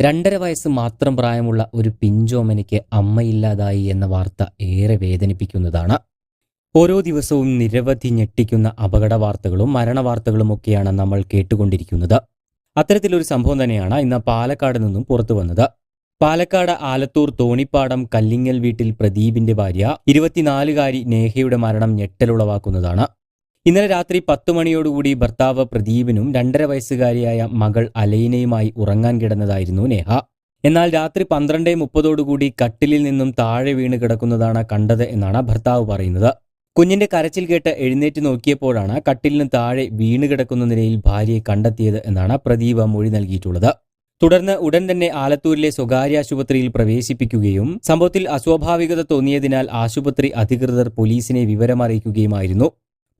രണ്ടര വയസ്സ് മാത്രം പ്രായമുള്ള ഒരു പിഞ്ചോമനയ്ക്ക് അമ്മയില്ലാതായി എന്ന വാർത്ത ഏറെ വേദനിപ്പിക്കുന്നതാണ്. ഓരോ ദിവസവും നിരവധി ഞെട്ടിക്കുന്ന അപകട വാർത്തകളും മരണവാർത്തകളും ഒക്കെയാണ് നമ്മൾ കേട്ടുകൊണ്ടിരിക്കുന്നത്. അത്തരത്തിലൊരു സംഭവം തന്നെയാണ് ഇന്ന് പാലക്കാട് നിന്നും പുറത്തു വന്നത്. പാലക്കാട് ആലത്തൂർ തോണിപ്പാടം കല്ലിങ്ങൽ വീട്ടിൽ പ്രദീപിന്റെ ഭാര്യ ഇരുപത്തിനാലുകാരി നേഹയുടെ മരണം ഞെട്ടലുളവാക്കുന്നതാണ്. ഇന്നലെ രാത്രി പത്തു മണിയോടുകൂടി ഭർത്താവ് പ്രദീപിനും രണ്ടര വയസ്സുകാരിയായ മകൾ അലൈനയുമായി ഉറങ്ങാൻ കിടന്നതായിരുന്നു നേഹ. എന്നാൽ രാത്രി പന്ത്രണ്ടേ മുപ്പതോടുകൂടി കട്ടിലിൽ നിന്നും താഴെ വീണ് കിടക്കുന്നതാണ് കണ്ടത് എന്നാണ് ഭർത്താവ് പറയുന്നത്. കുഞ്ഞിന്റെ കരച്ചിൽ കേട്ട് എഴുന്നേറ്റ് നോക്കിയപ്പോഴാണ് കട്ടിലിന് താഴെ വീണ് കിടക്കുന്ന നിലയിൽ ഭാര്യയെ കണ്ടെത്തിയത് എന്നാണ് പ്രദീപ മൊഴി നൽകിയിട്ടുള്ളത്. തുടർന്ന് ഉടൻ തന്നെ ആലത്തൂരിലെ സ്വകാര്യ ആശുപത്രിയിൽ പ്രവേശിപ്പിക്കുകയും സംഭവത്തിൽ അസ്വാഭാവികത തോന്നിയതിനാൽ ആശുപത്രി അധികൃതർ പോലീസിനെ വിവരമറിയിക്കുകയുമായിരുന്നു.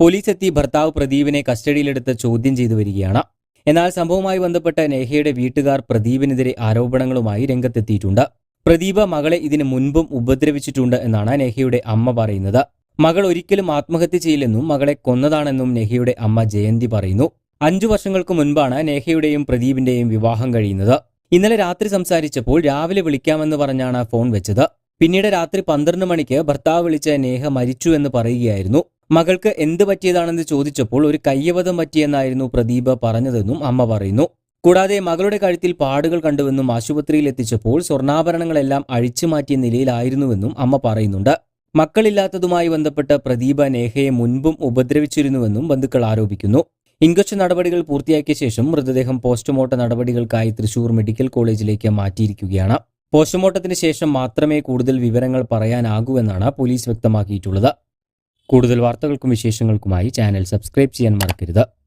പോലീസ് എത്തി ഭർത്താവ് പ്രദീപിനെ കസ്റ്റഡിയിലെടുത്ത് ചോദ്യം ചെയ്തു വരികയാണ്. എന്നാൽ സംഭവവുമായി ബന്ധപ്പെട്ട നേഹയുടെ വീട്ടുകാർ പ്രദീപിനെതിരെ ആരോപണങ്ങളുമായി രംഗത്തെത്തിയിട്ടുണ്ട്. പ്രദീപ മകളെ ഇതിനു മുൻപും ഉപദ്രവിച്ചിട്ടുണ്ട് എന്നാണ് നെഹയുടെ അമ്മ പറയുന്നത്. മകൾ ഒരിക്കലും ആത്മഹത്യ ചെയ്യില്ലെന്നും മകളെ കൊന്നതാണെന്നും നെഹയുടെ അമ്മ ജയന്തി പറയുന്നു. അഞ്ചു വർഷങ്ങൾക്ക് മുൻപാണ് നെഹയുടെയും പ്രദീപിന്റെയും വിവാഹം കഴിയുന്നത്. ഇന്നലെ രാത്രി സംസാരിച്ചപ്പോൾ രാവിലെ വിളിക്കാമെന്ന് പറഞ്ഞാണ് ഫോൺ വെച്ചത്. പിന്നീട് രാത്രി പന്ത്രണ്ട് മണിക്ക് ഭർത്താവ് വിളിച്ച നേഹ മരിച്ചു എന്ന് പറയുകയായിരുന്നു. മകൾക്ക് എന്ത് പറ്റിയതാണെന്ന് ചോദിച്ചപ്പോൾ ഒരു കയ്യബദ്ധം പറ്റിയെന്നായിരുന്നു പ്രദീപ പറഞ്ഞതെന്നും അമ്മ പറയുന്നു. കൂടാതെ മകളുടെ കഴുത്തിൽ പാടുകൾ കണ്ടുവെന്നും ആശുപത്രിയിൽ എത്തിച്ചപ്പോൾ സ്വർണാഭരണങ്ങളെല്ലാം അഴിച്ചു മാറ്റിയ നിലയിലായിരുന്നുവെന്നും അമ്മ പറയുന്നുണ്ട്. മക്കളില്ലാത്തതുമായി ബന്ധപ്പെട്ട് പ്രദീപ നേഹയെ മുൻപും ഉപദ്രവിച്ചിരുന്നുവെന്നും ബന്ധുക്കൾ ആരോപിക്കുന്നു. ഇൻക്വസ്റ്റ് നടപടികൾ പൂർത്തിയാക്കിയ ശേഷം മൃതദേഹം പോസ്റ്റ്മോർട്ടം നടപടികൾക്കായി തൃശൂർ മെഡിക്കൽ കോളേജിലേക്ക് മാറ്റിയിരിക്കുകയാണ്. പോസ്റ്റ്മോർട്ടത്തിന് ശേഷം മാത്രമേ കൂടുതൽ വിവരങ്ങൾ പറയാനാകൂ എന്നാണ് പോലീസ് വ്യക്തമാക്കിയിട്ടുള്ളത്. കൂടുതൽ വാർത്തകൾക്കും വിശേഷങ്ങൾക്കുമായി ചാനൽ സബ്സ്ക്രൈബ് ചെയ്യാൻ മറക്കരുത്.